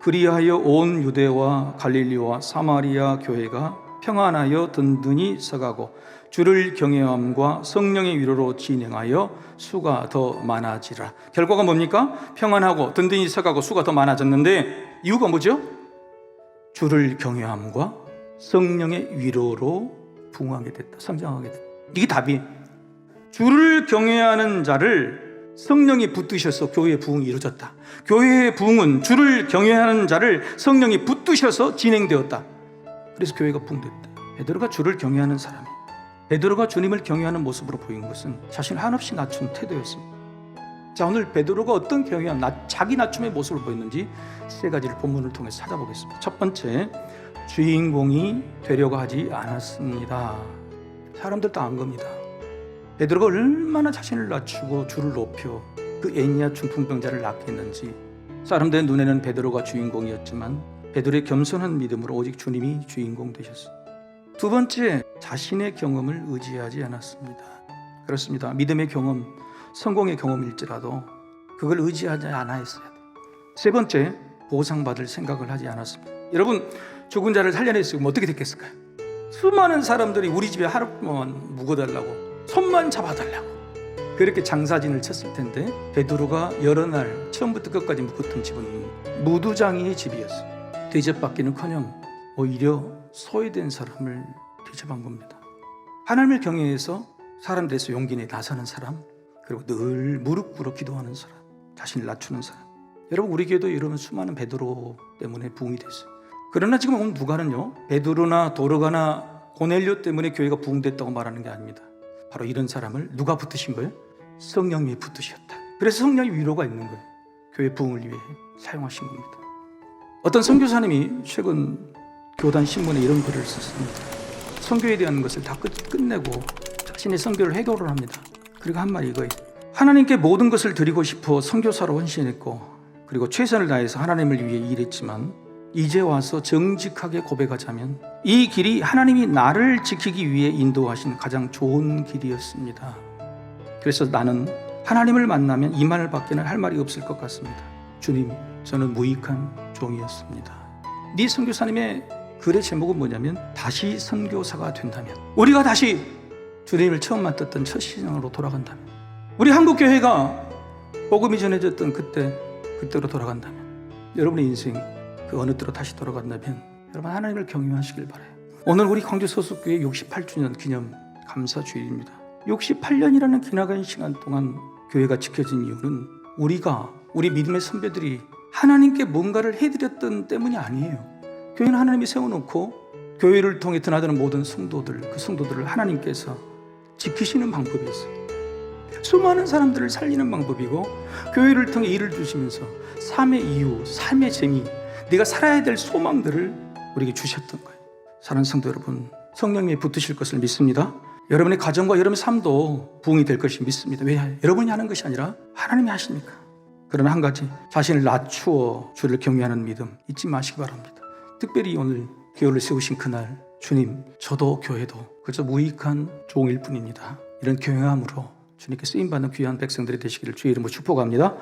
그리하여 온 유대와 갈릴리와 사마리아 교회가 평안하여 든든히 서가고 주를 경외함과 성령의 위로로 진행하여 수가 더 많아지라. 결과가 뭡니까? 평안하고 든든히 서가고 수가 더 많아졌는데 이유가 뭐죠? 주를 경외함과 성령의 위로로 부흥하게 됐다. 성장하게 됐다. 이게 답이 주를 경외하는 자를 성령이 붙드셔서 교회의 부흥이 이루어졌다. 교회의 부흥은 주를 경외하는 자를 성령이 붙드셔서 진행되었다. 그래서 교회가 부흥됐다. 베드로가 주를 경외하는 사람이 베드로가 주님을 경외하는 모습으로 보인 것은 자신을 한없이 낮춘 태도였습니다. 자 오늘 베드로가 어떤 경외한 나- 자기 낮춤의 모습을 보였는지 세 가지를 본문을 통해 찾아보겠습니다. 첫 번째 주인공이 되려고 하지 않았습니다. 사람들 다안 겁니다. 베드로가 얼마나 자신을 낮추고 주를 높여 그 애니아 중풍병자를 낫게 했는지 사람들의 눈에는 베드로가 주인공이었지만 베드로의 겸손한 믿음으로 오직 주님이 주인공 되셨습니다. 두 번째 자신의 경험을 의지하지 않았습니다. 그렇습니다. 믿음의 경험, 성공의 경험일지라도 그걸 의지하지 않아 했어야 돼요. 세 번째 보상받을 생각을 하지 않았습니다. 여러분 죽은 자를 살려냈으면 어떻게 됐겠을까요? 수많은 사람들이 우리 집에 하루만 묵어달라고 손만 잡아달라고 그렇게 장사진을 쳤을 텐데 베드로가 여러 날 처음부터 끝까지 묵었던 집은 무두장이의 집이었어요. 대접받기는커녕 오히려 소외된 사람을 대접한 겁니다. 하나님을 경외해서 사람 돼서 용기 내 나서는 사람 그리고 늘 무릎 꿇어 기도하는 사람 자신을 낮추는 사람 여러분 우리 교회도 이러면 수많은 베드로 때문에 부흥이 됐어요. 그러나 지금 오늘 누가는요 베드로나 도르가나 고넬료 때문에 교회가 부흥됐다고 말하는 게 아닙니다. 바로 이런 사람을 누가 붙으신 거예요? 성령이 붙으셨다. 그래서 성령의 위로가 있는 거예요. 교회 부흥을 위해 사용하신 겁니다. 어떤 선교사님이 최근 교단 신문에 이런 글을 썼습니다. 선교에 대한 것을 다 끝, 끝내고 자신의 선교를 해결을 합니다. 그리고 한 말이 이거예요. 하나님께 모든 것을 드리고 싶어 선교사로 헌신했고 그리고 최선을 다해서 하나님을 위해 일했지만 이제 와서 정직하게 고백하자면 이 길이 하나님이 나를 지키기 위해 인도하신 가장 좋은 길이었습니다. 그래서 나는 하나님을 만나면 이 말 밖에는 할 말이 없을 것 같습니다. 주님, 저는 무익한 종이었습니다. 네 선교사님의 글의 제목은 뭐냐면 다시 선교사가 된다면 우리가 다시 주님을 처음 만났던 첫 시장으로 돌아간다면 우리 한국 교회가 복음이 전해졌던 그때 그때로 돌아간다면 여러분의 인생 그 어느 때로 다시 돌아간다면 여러분 하나님을 경외하시길 바라요. 오늘 우리 광주 소속교회 68주년 기념 감사 주일입니다. 68년이라는 기나긴 시간 동안 교회가 지켜진 이유는 우리가 우리 믿음의 선배들이 하나님께 뭔가를 해드렸던 때문이 아니에요. 교회는 하나님이 세워놓고 교회를 통해 드나드는 모든 성도들 그 성도들을 하나님께서 지키시는 방법이 있어요. 수많은 사람들을 살리는 방법이고 교회를 통해 일을 주시면서 삶의 이유, 삶의 재미, 네가 살아야 될 소망들을 우리에게 주셨던 거예요. 사랑하는 성도 여러분, 성령님이 붙으실 것을 믿습니다. 여러분의 가정과 여러분의 삶도 부흥이 될 것을 믿습니다. 왜? 여러분이 하는 것이 아니라 하나님이 하십니까? 그러나 한 가지, 자신을 낮추어 주를 경외하는 믿음 잊지 마시기 바랍니다. 특별히 오늘 교회를 세우신 그날, 주님, 저도 교회도 그저 무익한 종일 뿐입니다. 이런 경외함으로 주님께 쓰임 받는 귀한 백성들이 되시기를 주의 이름으로 축복합니다.